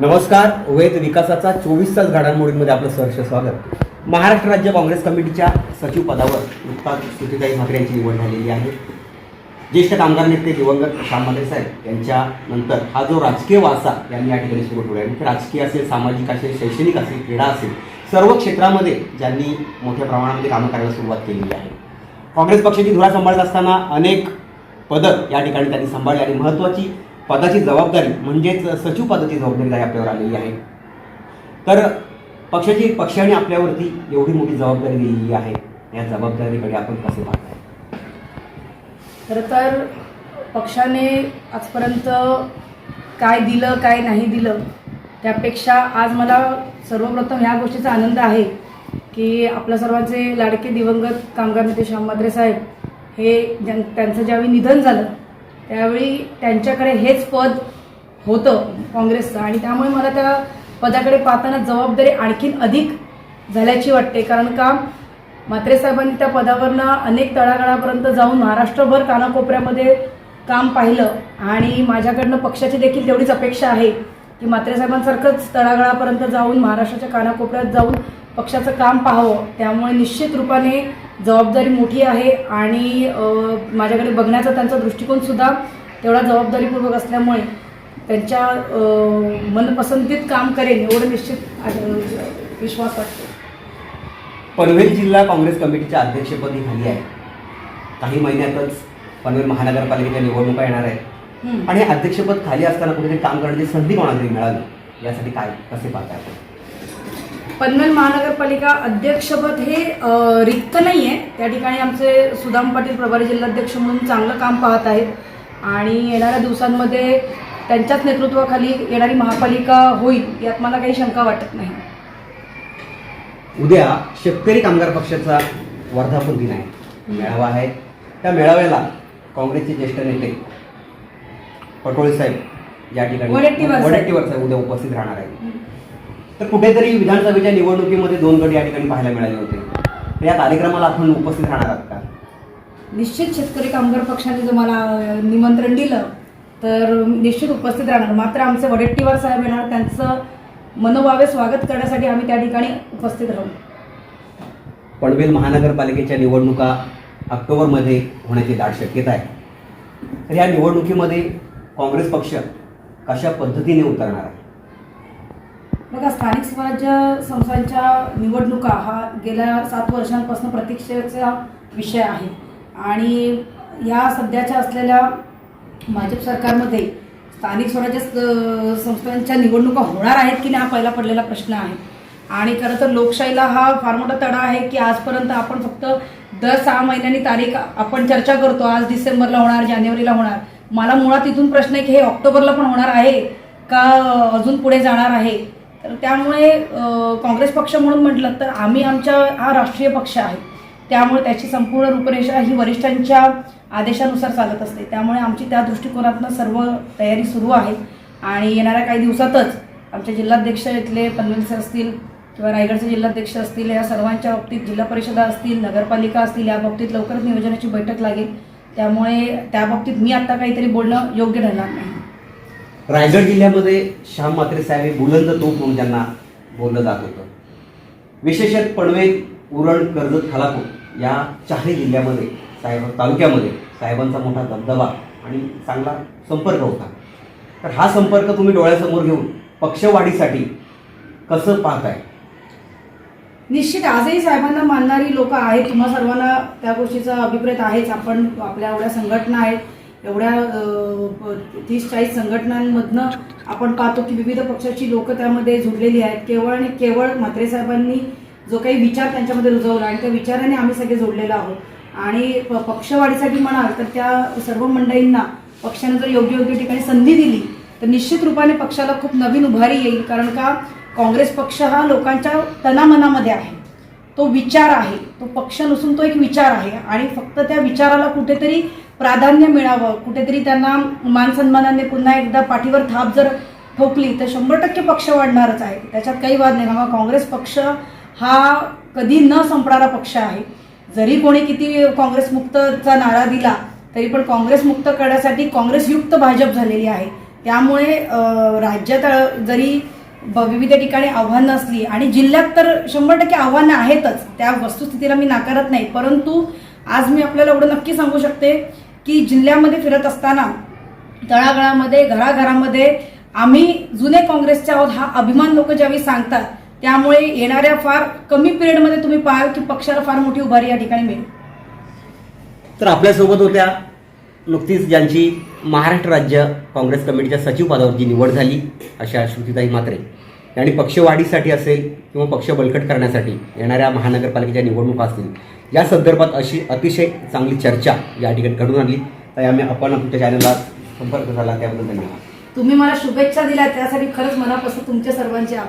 नमस्कार वेद विकासाचा चोवीस तास घडामोडींमध्ये आपलं सहर्ष स्वागत. महाराष्ट्र राज्य काँग्रेस कमिटीच्या सचिव पदावर नुकताच सुचिताई ठाकरे यांची निवड झालेली आहे. ज्येष्ठ कामगार नेते दिवंगत श्याममंदिर साहेब यांच्या नंतर हा जो राजकीय वारसा यांनी या ठिकाणी सुरू ठेवला आहे. राजकीय असेल सामाजिक असेल शैक्षणिक असेल क्रीडा असेल सर्व क्षेत्रामध्ये ज्यांनी मोठ्या प्रमाणामध्ये कामं करायला सुरुवात केलेली आहे. काँग्रेस पक्षाची धुरा सांभाळत असताना अनेक पदं या ठिकाणी त्यांनी सांभाळली आणि महत्त्वाची पदाची जबाबदारी म्हणजेच सचिव पदाची जबाबदारी काही आपल्यावर आलेली आहे. तर पक्षाची पक्षाने आपल्यावरती एवढी मोठी जबाबदारी दिलेली आहे. या जबाबदारीकडे आपण कसे पाहताय? खरं तर पक्षाने आजपर्यंत काय दिलं काय नाही दिलं त्यापेक्षा आज मला सर्वप्रथम ह्या गोष्टीचा आनंद आहे की आपल्या सर्वांचे लाडके दिवंगत कामगार नेते श्याममात्रे साहेब हे ज्यां त्यांचं ज्यावेळी निधन झालं त्यावेळी त्यांच्याकडे हेच पद होतं काँग्रेसचं. आणि त्यामुळे मला त्या पदाकडे पाहताना जबाबदारी आणखीन अधिक झाल्याची वाटते. कारण का? म्हात्रे साहेबांनी त्या पदावरनं अनेक तळागाळापर्यंत जाऊन महाराष्ट्रभर कानाकोपऱ्यामध्ये काम पाहिलं. आणि माझ्याकडनं पक्षाची देखील तेवढीच अपेक्षा आहे की म्हात्रे साहेबांसारखंच तळागाळापर्यंत जाऊन महाराष्ट्राच्या कानाकोपऱ्यात जाऊन पक्षाचं काम पाहावं त्यामुळे निश्चित रूपाने जबाबदारी मोठी आहे आणि माझ्याकडे बघण्याचा त्यांचा दृष्टिकोनसुद्धा तेवढा जबाबदारीपूर्वक असल्यामुळे त्यांच्या मनपसंतीत काम करेन एवढं निश्चित विश्वास वाटतो. पनवेल जिल्हा काँग्रेस कमिटीच्या अध्यक्षपदी खाली आहे. काही महिन्यातच पनवेल महानगरपालिकेच्या निवडणुका येणार आहेत. आणि हे अध्यक्षपद खाली असताना कुठेतरी काम करण्याची संधी कोणाला मिळावी यासाठी काय कसे पाहताय आपण? पनवेल महानगरपालिका अध्यक्षपद हे रिक्त नाही आहे त्या ठिकाणी आमचे सुदाम पाटील प्रभारी जिल्हाध्यक्ष म्हणून चांगलं काम पाहत आहेत. आणि येणाऱ्या दिवसांमध्ये त्यांच्याच नेतृत्वाखाली येणारी महापालिका होईल यात मला काही शंका वाटत नाही. उद्या शेतकरी कामगार पक्षाचा वर्धापन दिन आहे. मेळावा आहे. त्या मेळाव्याला काँग्रेसचे ज्येष्ठ नेते पटोळे साहेब या ठिकाणी. वडेट्टीवार साहेब. उद्या उपस्थित राहणार आहेत. तर कुठेतरी विधानसभेच्या निवडणुकीमध्ये दोन गट या ठिकाणी पाहायला मिळाले होते. या कार्यक्रमाला आपण उपस्थित राहणार आहात का? निश्चित शेतकरी कामगार पक्षाने जर मला निमंत्रण दिलं तर निश्चित उपस्थित राहणार. मात्र आमचे वडेट्टीवार साहेब येणार त्यांचं मनोभावे स्वागत करण्यासाठी आम्ही त्या ठिकाणी उपस्थित राहू. पनवेल महानगरपालिकेच्या निवडणुका ऑक्टोबरमध्ये होण्याची दाट शक्यता आहे. तर या निवडणुकीमध्ये काँग्रेस पक्ष कशा पद्धतीने उतरणार आहे? बघा स्थानिक स्वराज्य संस्थांच्या निवडणुका हा गेल्या सात वर्षांपासून प्रतीक्षेचा विषय आहे. आणि या सध्याच्या असलेल्या भाजप सरकारमध्ये स्थानिक स्वराज्य संस्थांच्या निवडणुका होणार आहेत की नाही हा पहिला पडलेला प्रश्न आहे. आणि खरं तर लोकशाहीला हा फार मोठा तडा आहे की आजपर्यंत आपण फक्त दर सहा महिन्यांनी तारीख आपण चर्चा करतो आज डिसेंबरला होणार जानेवारीला होणार. मला मुळात इथून प्रश्न आहे की हे ऑक्टोबरला पण होणार आहे का अजून पुढे जाणार आहे? तर त्यामुळे काँग्रेस पक्ष म्हणून म्हटलं तर आम्ही आमच्या हा राष्ट्रीय पक्ष आहे. त्यामुळे त्याची संपूर्ण रूपरेषा ही वरिष्ठांच्या आदेशानुसार चालत असते. त्यामुळे आमची त्या दृष्टिकोनातनं सर्व तयारी सुरू आहे. आणि येणाऱ्या काही दिवसातच आमचे जिल्हाध्यक्ष इथले पनवेलचे असतील किंवा रायगडचे जिल्हाध्यक्ष असतील या सर्वांच्या बाबतीत जिल्हा परिषदा असतील नगरपालिका असतील या बाबतीत लवकरच नियोजनाची बैठक लागेल. त्यामुळे त्याबाबतीत मी आत्ता काहीतरी बोलणं योग्य ठरणार नाही. रायगड जिल्ह्यामध्ये श्याम मात्रे साहेब हे बुलंद तोफ म्हणून त्यांना बोललं जात होतं. विशेषत पनवेल उरण कर्जत खालापूर या चारही जिल्ह्यामध्ये साहेब तालुक्यामध्ये साहेबांचा मोठा दबदबा आणि चांगला संपर्क होता. तर हा संपर्क तुम्ही डोळ्यासमोर घेऊन पक्षवाढीसाठी कसं पाहताय? निश्चित आजही साहेबांना मानणारी लोक आहेत. तुम्हा सर्वांना त्या गोष्टीचा अभिप्रेत आहेच. आपण आपल्या एवढ्या संघटना आहेत. एवढ्या तीस चाळीस संघटनांमधनं आपण पाहतो की विविध पक्षाची लोक त्यामध्ये जुडलेली आहेत. केवळ आणि केवळ म्हात्रे साहेबांनी जो काही विचार त्यांच्यामध्ये रुजवला आणि त्या विचाराने आम्ही सगळे जोडलेलो आहोत. आणि प- पक्षवाढीसाठी म्हणाल तर त्या सर्व मंडळींना पक्षाने जर योग्य योग्य ठिकाणी संधी दिली तर निश्चित रूपाने पक्षाला खूप नवीन उभारी येईल. कारण का? काँग्रेस पक्ष हा लोकांच्या तनामनामध्ये आहे. तो विचार आहे. तो पक्ष नसून तो एक विचार आहे. आणि फक्त त्या विचाराला कुठेतरी प्राधान्य मिळावं. कुठेतरी त्यांना मानसन्मानाने पुन्हा एकदा पाठीवर थाप जर ठोकली तर शंभर टक्के पक्ष वाढणारच आहे. त्याच्यात काही वाद नाही. हा काँग्रेस पक्ष हा कधी न संपणारा पक्ष आहे. जरी कोणी किती काँग्रेस मुक्तचा नारा दिला तरी पण काँग्रेस मुक्त करण्यासाठी काँग्रेसयुक्त भाजप झालेली आहे. त्यामुळे राज्यात जरी ब- विविध ठिकाणी आव्हानं असली आणि जिल्ह्यात तर शंभर टक्के आव्हानं आहेतच त्या वस्तुस्थितीला मी नाकारत नाही. परंतु आज मी आपल्याला एवढं नक्की सांगू शकते की जिल्ह्यामध्ये फिरत असताना तळागाळामध्ये घराघरामध्ये आम्ही जुने काँग्रेसचे आहोत हा अभिमान लोक ज्यावेळी सांगतात त्यामुळे येणाऱ्या फार कमी पिरियडमध्ये तुम्ही पाहाल की पक्षाला फार मोठी उभारी या ठिकाणी मिळेल. तर आपल्यासोबत होत्या नुकतीच ज्यांची महाराष्ट्र राज्य काँग्रेस कमिटीच्या सचिव पदावरची निवड झाली अशा श्रुतीताई मात्रे. यांनी पक्षवाढीसाठी असेल किंवा पक्ष बळकट करण्यासाठी येणाऱ्या महानगरपालिकेच्या निवडणुका असतील या संदर्भात अशी अतिशय चांगली चर्चा या ठिकाणी घडून आणली. तर आम्ही आपण आमच्या चॅनलला संपर्क झाला त्याबद्दल धन्यवाद. तुम्ही मला शुभेच्छा दिल्या त्यासाठी खरंच मनापासून तुमच्या सर्वांचे आभार.